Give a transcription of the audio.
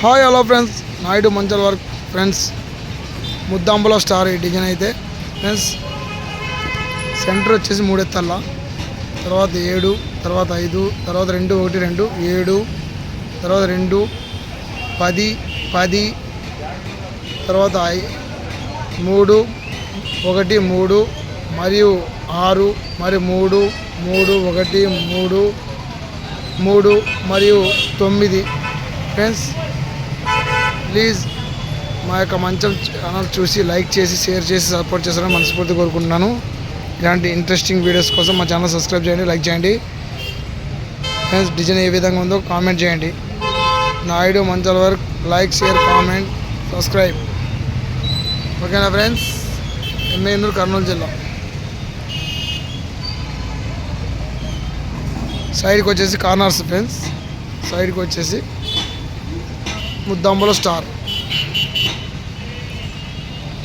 Hi hello friends Naidu Manchala work friends ముద్దాంబులో star ఈ design అయితే. Friends centre వచ్చేసి మూడెత్తల్ల. తర్వాత ఏడు తర్వాత ఐదు తర్వాత రెండు ఒకటి రెండు ఏడు తర్వాత రెండు పది పది తర్వాత ఐ మూడు ఒకటి మూడు మరియు ఆరు మరియు మూడు మూడు ఒకటి మూడు మూడు మరియు తొమ్మిది. ఫ్రెండ్స్ ప్లీజ్ మా యొక్క మంచం ఛానల్ చూసి లైక్ చేసి షేర్ చేసి సపోర్ట్ చేస్తారని మనస్ఫూర్తి కోరుకుంటున్నాను. ఇలాంటి ఇంట్రెస్టింగ్ వీడియోస్ కోసం మా ఛానల్ సబ్స్క్రైబ్ చేయండి లైక్ చేయండి. ఫ్రెండ్స్ డిజైన్ ఏ విధంగా ఉందో కామెంట్ చేయండి. Naidu Manchala work like share comment subscribe ఓకేనా ఫ్రెండ్స్ ఎమ్మెన్నూరు కర్నూలు జిల్లా. సైడ్కి వచ్చేసి కార్నర్స్ ఫ్రెండ్స్ సైడ్కి వచ్చేసి ముద్దాంబుల స్టార్.